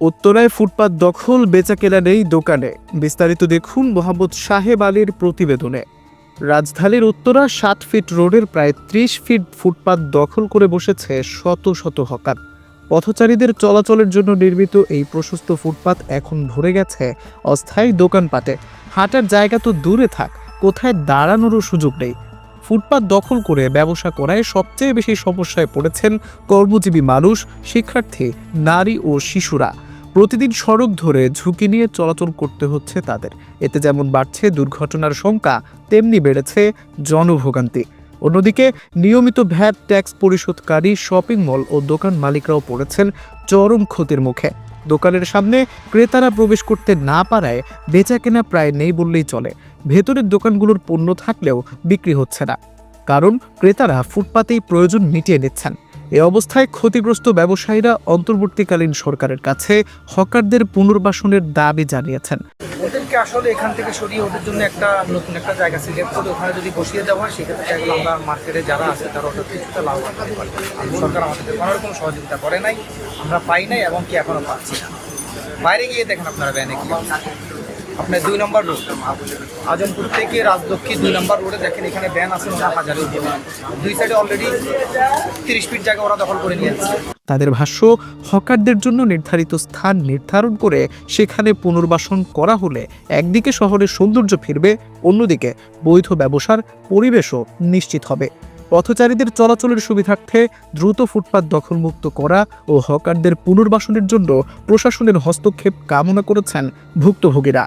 উত্তরায় ফুটপাত দখল, বেচাকেনা নেই দোকানে। বিস্তারিত দেখুন মোহাম্মদ সাহেব আলীর প্রতিবেদনে। রাজধানীর উত্তরা সাত ফিট রোডের প্রায় ত্রিশ ফিট ফুটপাত দখল করে বসেছে শত শত হকার। পথচারীদের চলাচলের জন্য নির্মিত এই প্রশস্ত ফুটপাত এখন ভরে গেছে অস্থায়ী দোকানপাটে। হাঁটার জায়গা তো দূরে থাক, কোথায় দাঁড়ানোরও সুযোগ নেই। ফুটপাত দখল করে ব্যবসা করায় সবচেয়ে বেশি সমস্যায় পড়েছেন কর্মজীবী মানুষ, শিক্ষার্থী, নারী ও শিশুরা। প্রতিদিন সড়ক ধরে ঝুঁকি নিয়ে চলাচল করতে হচ্ছে তাদের। এতে যেমন বাড়ছে দুর্ঘটনার সংখ্যা, তেমনি বেড়েছে জনভোগান্তি। অন্যদিকে নিয়মিত ভ্যাট, ট্যাক্স পরিশোধকারী, শপিং মল ও দোকান মালিকরাও পড়েছেন চরম ক্ষতির মুখে। দোকানের সামনে ক্রেতারা প্রবেশ করতে না পারায় বেচাকেনা প্রায় নেই বললেই চলে। ভেতরের দোকানগুলোর পণ্য থাকলেও বিক্রি হচ্ছে না। কারণ ক্রেতারা ফুটপাতেই প্রয়োজন মিটিয়ে নিচ্ছেন। এ অবস্থায় ক্ষতিগ্রস্ত ব্যবসায়ীরা অন্তর্বর্তীকালীন সরকারের কাছে হকারদের পুনর্বাসনের দাবি জানিয়েছেন। ওদেরকে আসলে এখান থেকে সরিয়ে ওদের জন্য একটা নতুন একটা জায়গা সিলেক্ট করে ওখানে যদি বসিয়ে দেওয়া হয়, সেক্ষেত্রে দেখব আমরা মার্কেটে যারা আছে, তারা ওটা কিছুটা লাভবান হতে পারবে। সরকার আমাদের কোনো রকম সহযোগিতা করে নাই, আমরা পাই নাই এবং কি এখনও পাচ্ছি না। বাইরে গিয়ে দেখেন আপনারা ব্যানে কি। আপনার দুই নম্বর রোড, আজমপুর থেকে রাজলক্ষ্মী দুই নম্বর রোডে দেখেন এখানে ব্যান আছে ওরা হাজারের দুই সাইডে অলরেডি তিরিশ ফিট জায়গা ওরা দখল করে নিয়েছে। তাদের ভাষ্য, হকারদের জন্য নির্ধারিত স্থান নির্ধারণ করে সেখানে পুনর্বাসন করা হলে একদিকে শহরের সৌন্দর্য ফিরবে, অন্যদিকে বৈধ ব্যবসার পরিবেশও নিশ্চিত হবে। পথচারীদের চলাচলের সুবিধার্থে দ্রুত ফুটপাত দখলমুক্ত করা ও হকারদের পুনর্বাসনের জন্য প্রশাসনের হস্তক্ষেপ কামনা করেছেন ভুক্তভোগীরা।